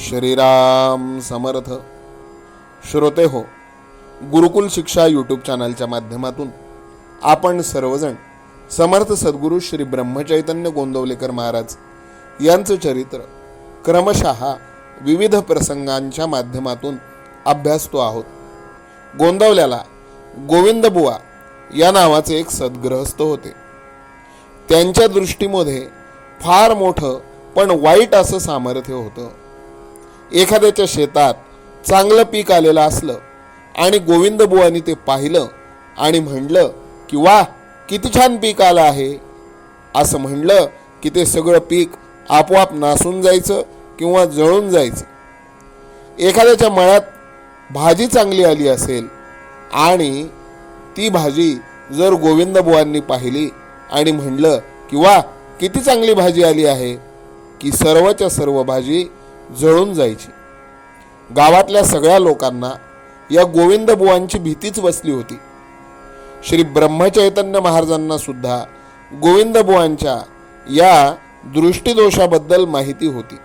श्रीराम समर्थ. श्रोते हो गुरुकुल शिक्षा यूट्यूब चॅनलच्या माध्यमातून आपण सर्वजण समर्थ सद्गुरू श्री ब्रह्मचैतन्य गोंदवलेकर महाराज यांचं चरित्र क्रमशः विविध प्रसंगांच्या माध्यमातून अभ्यासतो आहोत. गोंदवल्याला गोविंदबुवा या नावाचे एक सद्ग्रहस्थ होते. त्यांच्या दृष्टीमध्ये फार मोठं पण वाईट असं सामर्थ्य होतं. एखाद्याच्या शेतात चांगलं पीक आलेलं असलं आणि गोविंद बुवानी ते पाहिलं आणि म्हणलं की वा किती छान पीक आलं आहे. असं म्हणलं की ते सगळं पीक आपोआप नासून जायचं किंवा जळून जायचं. एखाद्याच्या मळ्यात भाजी चांगली आली असेल आणि ती भाजी जर गोविंद बुवांनी पाहिली आणि म्हणलं की वा किती चांगली भाजी आली आहे की सर्वच्या सर्व भाजी जळून जायची. गावातल्या सगळ्या लोकांना या गोविंदबुवांची भीतीच बसली होती. श्री ब्रह्मचैतन्य महाराजांना सुद्धा गोविंदबुवांच्या या दृष्टीदोषाबद्दल माहिती होती.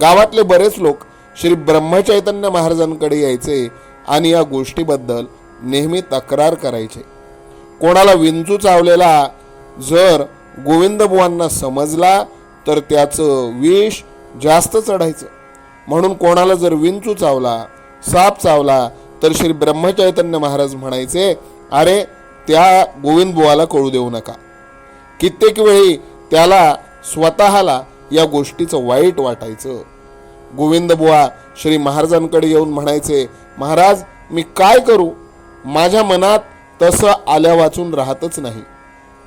गावातले बरेच लोक श्री ब्रह्मचैतन्य महाराजांकडे यायचे आणि या गोष्टीबद्दल नेहमी तक्रार करायचे. कोणाला विंचू चावलेला जर गोविंद बुवांना समजला तर त्याचं विष जास्त चढायचं. म्हणून कोणाला जर विंचू चावला साप चावला तर श्री ब्रह्मचैतन्य महाराज म्हणायचे अरे त्या गोविंद बुवाला कळू देऊ नका. कित्येक वेळी त्याला स्वतःला या गोष्टीचं वाईट वाटायचं. गोविंद बुवा श्री महाराजांकडे येऊन म्हणायचे महाराज मी काय करू? माझ्या मनात तसं आल्या वाचून राहतच नाही.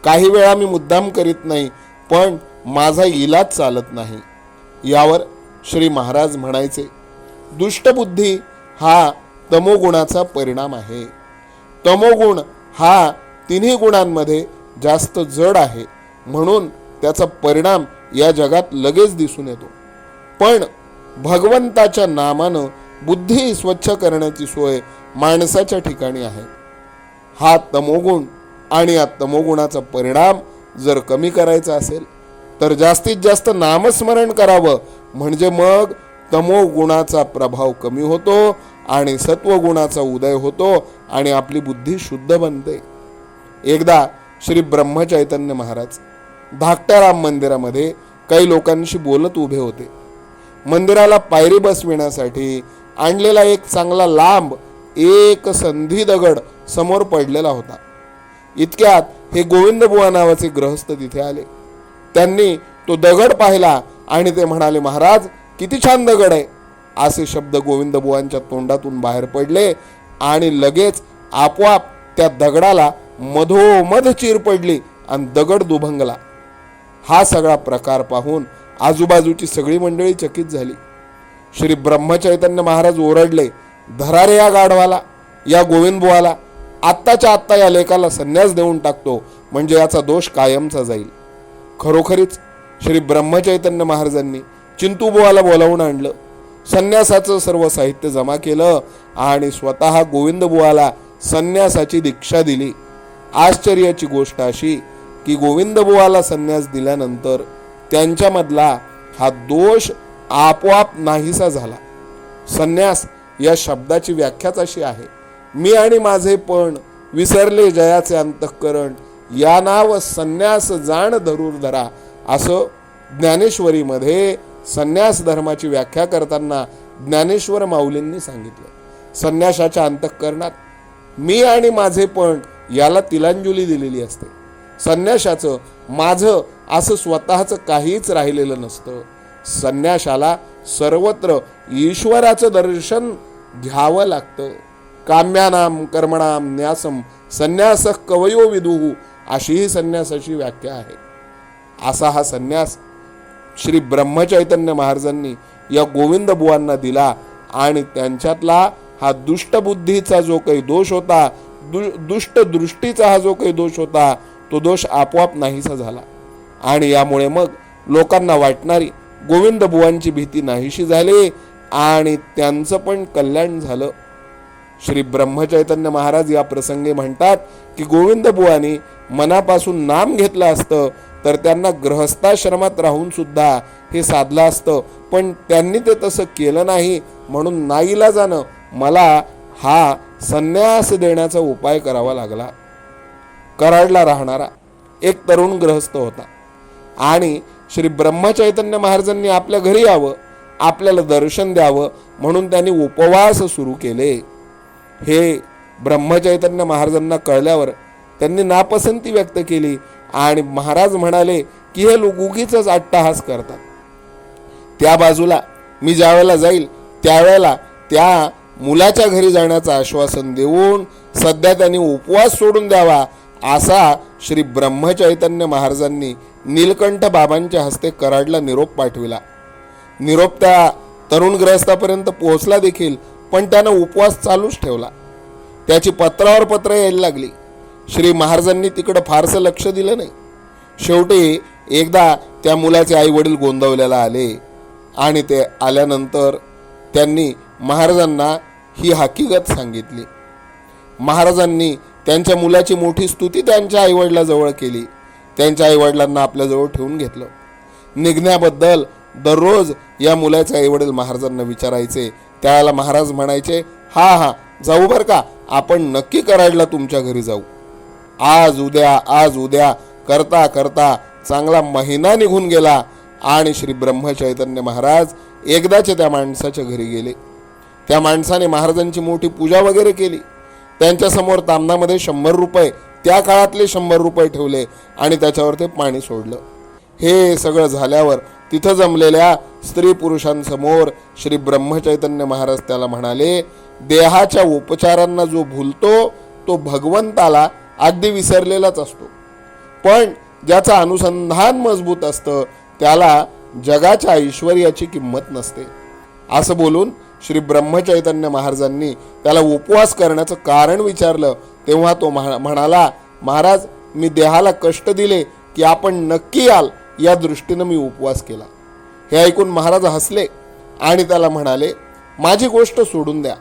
काही वेळा मी मुद्दाम करीत नाही पण माझा इलाज चालत नाही. यावर श्री महाराज म्हणायचे दुष्टबुद्धी हा तमोगुणाचा परिणाम आहे. तमोगुण हा तिन्ही गुणांमध्ये जास्त जड आहे म्हणून त्याचा परिणाम या जगात लगेच दिसून येतो. पण भगवंताच्या नामानं बुद्धी स्वच्छ करण्याची सोय माणसाच्या ठिकाणी आहे. हा तमोगुण आणि या तमोगुणाचा परिणाम जर कमी करायचा असेल तर जास्तीत जास्त नामस्मरण करावं. म्हणजे मग तमोगुणाचा प्रभाव कमी होतो आणि सत्वगुणाचा उदय होतो आणि आपली बुद्धी शुद्ध बनते. एकदा श्री ब्रह्मचैतन्य महाराज धाकट्या राम मंदिरामध्ये काही लोकांशी बोलत उभे होते. मंदिराला पायरी बसविण्यासाठी आणलेला एक चांगला लांब एक संधी दगड समोर पडलेला होता. इतक्यात हे गोविंदबुवा नावाचे ग्रहस्थ तिथे आले. त्यांनी तो दगड पाहिला आणि ते म्हणाले महाराज किती छान दगड आहे. असे शब्द गोविंद बुवांच्या तोंडातून बाहेर पडले आणि लगेच आपोआप त्या दगडाला मधोमध चीर पडली आणि दगड दुभंगला. हा सगळा प्रकार पाहून आजूबाजूची सगळी मंडळी चकित झाली. श्री ब्रह्मचैतन्य महाराज ओरडले धरा रे या गाढवाला या गोविंद बुवाला. आत्ताच्या आत्ता या लेखाला संन्यास देऊन टाकतो म्हणजे याचा दोष कायमचा जाईल. खरोखरीच श्री ब्रह्मचैतन्य महाराजांनी चिंतूबुवाला बोलावून आणलं. संन्यासाचं सर्व साहित्य जमा केलं आणि स्वतः गोविंद बुवाला संन्यासाची दीक्षा दिली. आश्चर्याची गोष्ट अशी की गोविंद बुवाला संन्यास दिल्यानंतर त्यांच्यामधला हा दोष आपोआप नाहीसा झाला. संन्यास या शब्दाची व्याख्याच अशी आहे मी आणि माझे पण विसरले जयाचे अंतःकरण या नाव संन्यास जाण धरूर धरा असं ज्ञानेश्वरीमध्ये संन्यास धर्माची व्याख्या करताना ज्ञानेश्वर माऊलींनी सांगितलं. संन्याशाच्या अंतःकरणात मी आणि माझे पण याला तिलांजली दिलेली असते. संन्याशाचं माझं असं स्वतःचं काहीच राहिलेलं नसतं. संन्याशाला सर्वत्र ईश्वराचं दर्शन घ्यावं लागतं. काम्यानाम कर्मणाम न्यासम संन्यास कवयो विदुहू अशीही संन्यासाची व्याख्या आहे. असा हा संन्यास श्री ब्रह्मचैतन्य महाराजांनी या गोविंद बुवांना दिला आणि त्यांच्यातला हा दुष्टबुद्धीचा जो काही दोष होता दु दुष्ट दृष्टीचा हा जो काही दोष होता तो दोष आपोआप नाहीसा झाला. आणि यामुळे मग लोकांना वाटणारी गोविंद बुवांची भीती नाहीशी झाली आणि त्यांचं पण कल्याण झालं. श्री ब्रह्मचैतन्य महाराज या प्रसंगी म्हणतात की गोविंद बुवानी मनापासून नाम घेतलं असतं तर त्यांना ग्रहस्थाश्रमात राहून सुद्धा हे साधलं असतं. पण त्यांनी ते तसं केलं नाही म्हणून नाईला जाणं मला हा संन्यास देण्याचा उपाय करावा लागला. कराडला राहणारा एक तरुण ग्रहस्थ होता. आणि श्री ब्रह्मचैतन्य महाराजांनी आपल्या घरी यावं आपल्याला दर्शन द्यावं म्हणून त्यांनी उपवास सुरू केले. हे ब्रह्मचैतन्य महाराजांना कळल्यावर त्यांनी नापसंती व्यक्त केली आणि महाराज म्हणाले की हे लोक उगीच अट्टहास करतात. त्या बाजूला मी ज्यावेळेला जाईल त्यावेळेला त्या मुलाच्या घरी जाण्याचं आश्वासन देऊन सध्या त्यांनी उपवास सोडून द्यावा असा श्री ब्रह्मचैतन्य महाराजांनी नीलकंठ बाबांच्या हस्ते कराडला निरोप पाठविला. निरोप त्या तरुण ग्रस्तापर्यंत पोहोचला देखील पण त्यानं उपवास चालूच ठेवला. त्याची पत्रावर पत्र यायला लागली. श्री महाराजांनी तिकडं फारसं लक्ष दिलं नाही. शेवटी एकदा त्या मुलाचे आई वडील गोंदवल्याला आले आणि ते आल्यानंतर त्यांनी महाराजांना ही हकीकत सांगितली. महाराजांनी त्यांच्या मुलाची मोठी स्तुती त्यांच्या आईवडिलाजवळ केली. त्यांच्या आईवडिलांना आपल्याजवळ ठेवून घेतलं. निघण्याबद्दल दररोज या मुलाचे आईवडील महाराजांना विचारायचे त्याला महाराज म्हणायचे हा हा जाऊ बर का आपण नक्की कराडला तुमच्या घरी जाऊ. आज उद्या आज उद्या करता करता चांगला महिना निघून गेला आणि श्री ब्रह्मचैतन्य महाराज एकदाचे त्या माणसाच्या घरी गेले. त्या माणसाने महाराजांची मोठी पूजा वगैरे केली. त्यांच्यासमोर तामणामध्ये शंभर रुपये त्या काळातले शंभर रुपये ठेवले आणि त्याच्यावर ते पाणी सोडलं. हे सगळं झाल्यावर तिथं जमलेल्या स्त्री पुरुषांसमोर श्री ब्रह्मचैतन्य महाराज त्याला म्हणाले देहाच्या उपचारांना जो भूलतो तो भगवंताला अगदी विसरलेलाच असतो. पण ज्याचं अनुसंधान मजबूत असतं त्याला जगाच्या ऐश्वर्याची किंमत नसते. असं बोलून श्री ब्रह्मचैतन्य महाराजांनी त्याला उपवास करण्याचं कारण विचारलं. तेव्हा तो म्हणाला महाराज मी देहाला कष्ट दिले की आपण नक्की याल. या दृष्टीनं मी उपवास केला. हे ऐकून महाराज हसले आणि त्याला म्हणाले माझी गोष्ट सोडून द्या.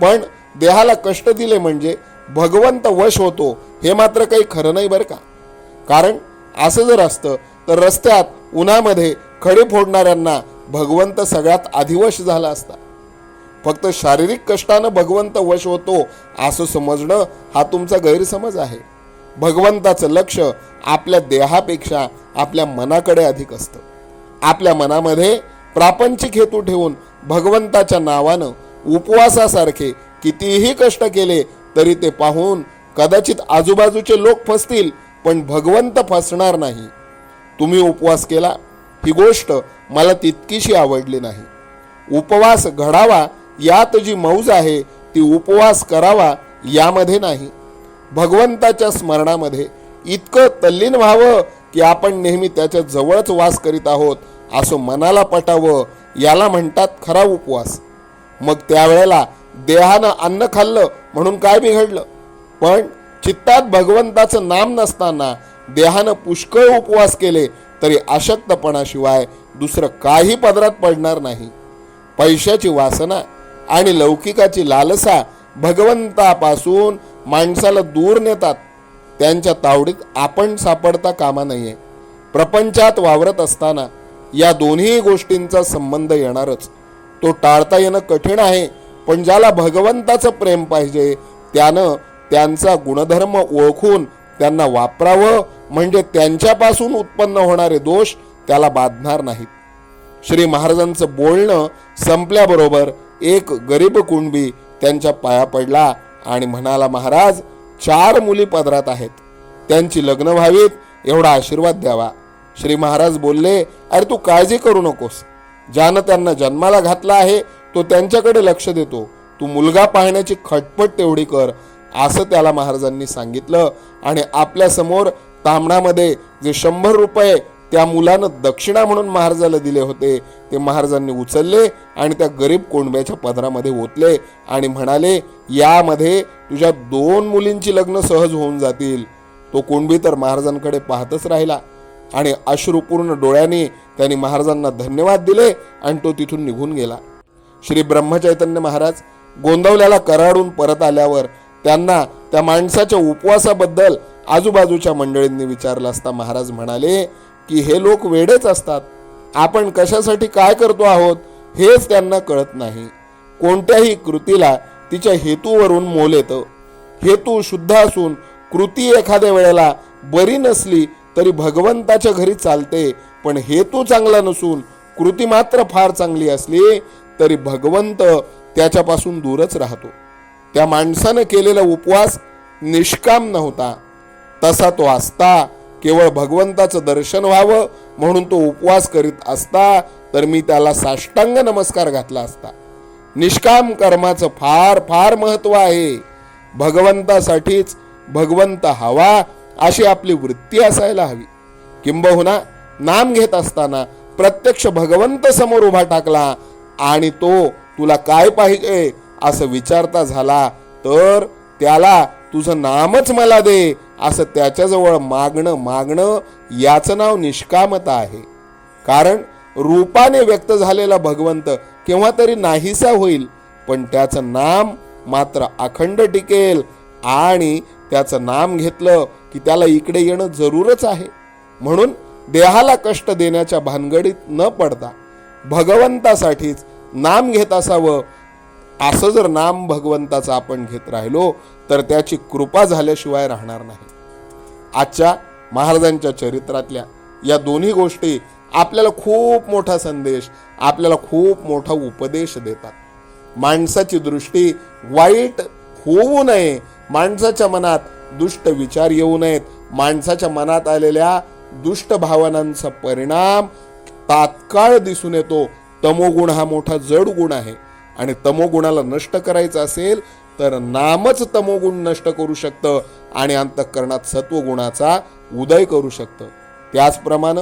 पण देहाला कष्ट दिले म्हणजे भगवंत वश होतो हे मात्र काही खरं नाही बरं का? कारण असं जर असतं तर रस्त्यात उन्हामध्ये खडे फोडणाऱ्यांना भगवंत सगळ्यात अधिवश झाला असता. फक्त शारीरिक कष्टानं भगवंत वश होतो असं समजणं हा तुमचा गैरसमज आहे. भगवंताचं लक्ष आपल्या देहापेक्षा आपल्या मनाकडे अधिक असतं. आपल्या मनामध्ये प्रापंचिक हेतू ठेवून भगवंताच्या नावानं उपवासासारखे कितीही कष्ट केले तरी ते पाहून कदाचित आजूबाजूचे लोक फसतील पण भगवंत फसणार नाही. तुम्ही उपवास केला? ही गोष्ट मला तितकीशी आवडली नाही. उपवास घडावा यात जी मौज आहे ती उपवास करावा यामध्ये नाही. भगवंताच्या स्मरणामध्ये इतकं तल्लीन व्हावं की आपण नेहमी त्याच्या जवळच वास करीत आहोत असं मनाला पटावं याला म्हणतात खरा उपवास. मग त्यावेळेला देहानं अन्न खाल्लं म्हणून काय बिघडलं? पण चित्तात भगवंताचं नाम नसताना देहानं पुष्कळ उपवास केले तरी अशक्तपणाशिवाय दुसरं काही पदरात पडणार नाही. पैशाची वासना आणि लौकिकाची लालसा भगवंतापासून माणसाला दूर नेतात. त्यांच्या तावडीत आपण सापडता कामा नये. प्रपंचात वावरत असताना या दोन्ही गोष्टींचा संबंध येणारच. तो टाळता येणं कठीण आहे पण ज्याला भगवंताचं प्रेम पाहिजे त्यानं त्यांचा गुणधर्म ओळखून त्यांना वापरावं म्हणजे त्यांच्यापासून उत्पन्न होणारे दोष त्याला बाधणार नाहीत. श्री महाराजांचं बोलणं संपल्याबरोबर एक गरीब कुणबी त्यांच्या पाया पडला आणि म्हणाला महाराज चार मुली पदरात आहेत. त्यांची लग्न व्हावीत एवढा आशीर्वाद द्यावा. श्री महाराज बोलले अरे तू काळजी करू नकोस. ज्यानं त्यांना जन्माला घातला आहे तो त्यांच्याकडे लक्ष देतो. तू मुलगा पाहण्याची खटपट तेवढी कर असं त्याला महाराजांनी सांगितलं. आणि आपल्यासमोर तांबडामध्ये तांबणामध्ये जे शंभर रुपये त्या मुलानं दक्षिणा म्हणून महाराजाला दिले होते. ते महाराजांनी उचलले आणि त्या गरीब कोंडब्याच्या पदरामध्ये ओतले आणि म्हणाले यामध्ये तुझ्या दोन मुलींची लग्न सहज होऊन जातील. तो कोंडबी तर महाराजांकडे पाहतच राहिला आणि अश्रुपूर्ण डोळ्यांनी त्यांनी महाराजांना धन्यवाद दिले आणि तो तिथून निघून गेला. श्री ब्रह्मचैतन्य महाराज गोंदवल्याला कराडून परत आल्यावर त्यांना त्या माणसाच्या उपवासाबद्दल आजूबाजूच्या मंडळींनी विचारलं असता महाराज म्हणाले की हे लोक वेडेच असतात. आपण कशासाठी काय करतो आहोत हेच त्यांना कळत नाही. कोणत्याही कृतीला तिच्या हेतूवरून मोल येतं. हेतू शुद्ध असून कृती एखाद्या वेळेला बरी नसली तरी भगवंताच्या घरी चालते पण हेतू चांगला नसून कृती मात्र फार चांगली असली तरी भगवंत त्याच्यापासून दूरच राहतो. त्या माणसानं केलेला उपवास निष्काम नव्हता. तसा तो असता केवळ भगवंताचं दर्शन व्हावं म्हणून तो उपवास करीत असता तर मी त्याला साष्टांग नमस्कार घातला असता. निष्काम कर्माचं फार फार महत्त्व आहे. भगवंतासाठीच भगवंत हवा अशी आपली वृत्ती असायला हवी. किंबहुना नाम घेत असताना प्रत्यक्ष भगवंत समोर उभा टाकला आणि तो तुला काय पाहिजे? असं विचारता झाला तर त्याला तुझं नामच मला दे. असं त्याच्याजवळ मागणं मागणं याचं नाव निष्कामता आहे. कारण रूपाने व्यक्त झालेला भगवंत केव्हा तरी नाहीसा होईल पण त्याचं नाम मात्र अखंड टिकेल आणि त्याचं नाम घेतलं की त्याला इकडे येणं जरूरच आहे. म्हणून देहाला कष्ट देण्याच्या भानगडीत न पडता भगवंतासाठीच नाम घेत असावं असं जर नाम भगवंताचं आपण घेत राहिलो तर त्याची कृपा झाल्याशिवाय राहणार नाही. आजच्या महाराजांच्या चरित्रातल्या या दोन्ही गोष्टी आपल्याला खूप मोठा संदेश आपल्याला खूप मोठा उपदेश देतात. माणसाची दृष्टी वाईट होऊ नये माणसाच्या मनात दुष्ट विचार येऊ नयेत माणसाच्या मनात आलेल्या दुष्ट भावनांचा परिणाम तात्काळ दिसून येतो. तमोगुण हा मोठा जड गुण आहे. आणि तमोगुणाला नष्ट करायचं असेल तर नामच तमोगुण नष्ट करू शकतं आणि अंतःकरणात सत्वगुणाचा उदय करू शकतं. त्याचप्रमाणे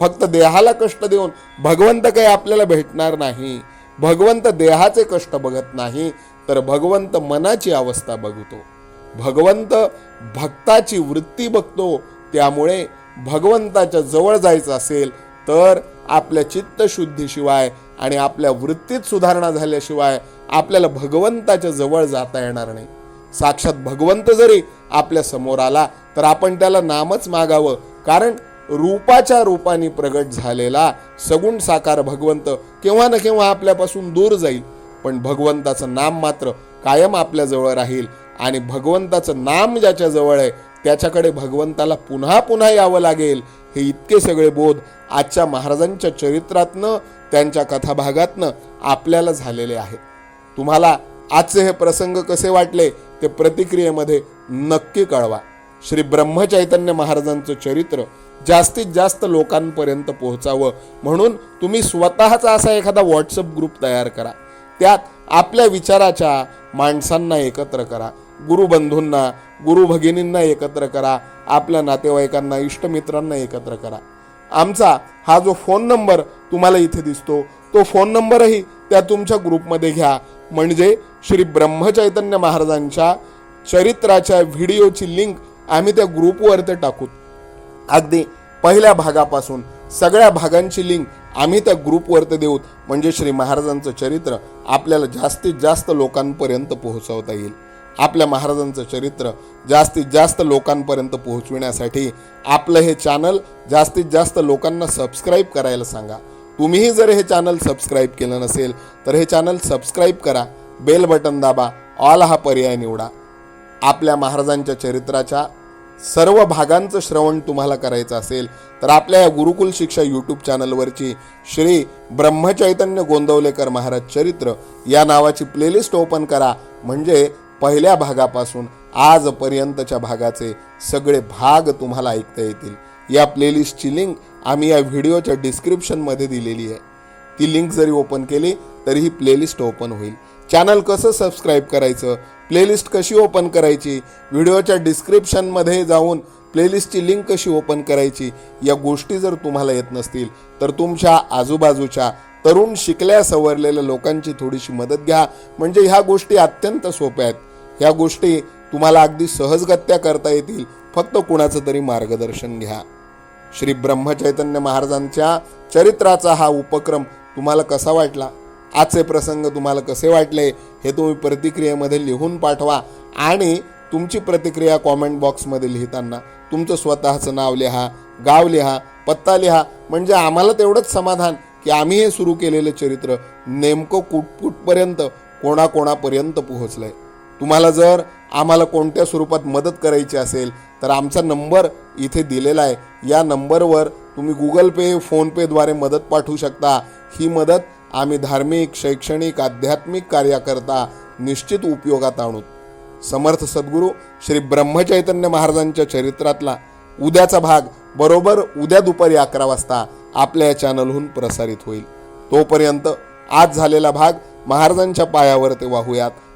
फक्त देहाला कष्ट देऊन भगवंत काही आपल्याला भेटणार नाही भगवंत देहाचे कष्ट बघत नाही तर भगवंत मनाची अवस्था बघतो. भगवंत भक्ताची वृत्ती बघतो त्यामुळे भगवंताच्या जवळ जायचं असेल तर आपल्या चित्तशुद्धीशिवाय आणि आपल्या वृत्तीत सुधारणा झाल्याशिवाय आपल्याला भगवंताच्या जवळ जाता येणार नाही. साक्षात भगवंत जरी आपल्यासमोर आला तर आपण त्याला नामच मागावं. कारण रूपाच्या रूपाने प्रगट झालेला सगुण साकार भगवंत केव्हा ना केव्हा आपल्यापासून दूर जाईल. पण भगवंताचं नाम मात्र कायम आपल्याजवळ राहील आणि भगवंताचं नाम ज्याच्या जवळ आहे त्याच्याकडे भगवंताला पुन्हा पुन्हा यावं लागेल हे इतके सगळे बोध आजच्या महाराजांच्या चरित्रातनं त्यांच्या कथाभागातनं आपल्याला झालेले आहेत तुम्हाला आजचे हे प्रसंग कसे वाटले ते प्रतिक्रियेमध्ये नक्की कळवा. श्री ब्रह्मचैतन्य महाराजांचं चरित्र जास्तीत जास्त लोकांपर्यंत पोहोचावं म्हणून तुम्ही स्वतःचा असा एखादा व्हॉट्सअप ग्रुप तयार करा. त्यात आपल्या विचाराच्या माणसांना एकत्र करा. गुरुबंधूंना गुरु भगिनींना एकत्र करा. आपल्या नातेवाईकांना इष्टमित्रांना एकत्र करा. आमचा हा जो फोन नंबर तुम्हाला इथे दिसतो तो फोन नंबरही त्या तुमच्या ग्रुपमध्ये घ्या. म्हणजे श्री ब्रह्मचैतन्य महाराजांच्या चरित्राच्या व्हिडिओची लिंक आम्ही त्या ग्रुपवरती टाकू. अगदी पहिल्या भागापासून सगळ्या भागांची लिंक आम्ही त्या ग्रुपवरती देऊत म्हणजे श्री महाराजांचं चरित्र आपल्याला जास्तीत जास्त लोकांपर्यंत पोहोचवता येईल. आपल्या महाराजांचं चरित्र जास्तीत जास्त लोकांपर्यंत पोहोचविण्यासाठी आपलं हे चॅनल जास्तीत जास्त लोकांना सबस्क्राईब करायला सांगा. तुम्हीही जर हे चॅनल सबस्क्राईब केलं नसेल तर हे चॅनल सबस्क्राईब करा. बेल बटन दाबा. ऑल हा पर्याय निवडा. आपल्या महाराजांच्या चरित्राच्या सर्व भागांचं श्रवण तुम्हाला करायचं असेल तर आपल्या या गुरुकुल शिक्षा यूट्यूब चॅनलवरची श्री ब्रह्मचैतन्य गोंदवलेकर महाराज चरित्र या नावाची प्लेलिस्ट ओपन करा. म्हणजे पहिल्या भागापासून आजपर्यंतच्या भागाचे सगळे भाग तुम्हाला ऐकता येतील. या प्लेलिस्टची लिंक आम्ही या व्हिडिओच्या डिस्क्रिप्शनमध्ये दिलेली आहे. ती लिंक जरी ओपन केली तरी ही प्लेलिस्ट ओपन होईल. चॅनल कसं सबस्क्राईब करायचं प्लेलिस्ट कशी ओपन करायची व्हिडिओच्या डिस्क्रिप्शनमध्ये जाऊन प्लेलिस्टची लिंक कशी ओपन करायची या गोष्टी जर तुम्हाला येत नसतील तर तुमच्या आजूबाजूच्या तरुण शिकल्या सवरलेल्या लोकांची थोडीशी मदत घ्या. म्हणजे ह्या गोष्टी अत्यंत सोप्या आहेत. ह्या गोष्टी तुम्हाला अगदी सहजगत्या करता येतील. फक्त कुणाचं तरी मार्गदर्शन घ्या. श्री ब्रह्मचैतन्य महाराजांच्या चरित्राचा हा उपक्रम तुम्हाला कसा वाटला? आजचे प्रसंग तुम्हाला कसे वाटले? हे तुम्ही प्रतिक्रियेमध्ये लिहून पाठवा आणि तुमची प्रतिक्रिया कॉमेंट बॉक्समध्ये लिहिताना तुमचं स्वतःचं नाव लिहा गाव लिहा पत्ता लिहा. म्हणजे आम्हाला तेवढंच समाधान की आम्ही हे सुरू केलेलं चरित्र नेमकं कुठ कुठपर्यंत कोणाकोणापर्यंत आहे तुम्हाला जर आम्हाला कोणत्या स्वरूपात मदत करायची असेल तर आमचा नंबर इथे दिलेला आहे. या नंबरवर तुम्ही गुगल पे फोनपेद्वारे मदत पाठवू शकता. ही मदत आम्ही धार्मिक शैक्षणिक आध्यात्मिक कार्याकरता निश्चित उपयोगात आणू. समर्थ सद्गुरू श्री ब्रह्मचैतन्य महाराजांच्या चरित्रातला उद्याचा भाग बरोबर उद्या दुपारी अकरा वाजता आपल्या या चॅनलहून प्रसारित होईल. तोपर्यंत आज झालेला भाग महाराजांच्या पायावर ते वाहूयात.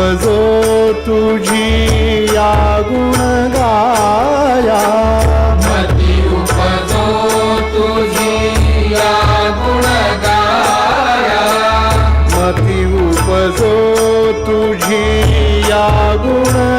उपजो तुझी या गुणगाया. मती उपजो तुझी या गुणगाया. मती उपजो तुझी या गुण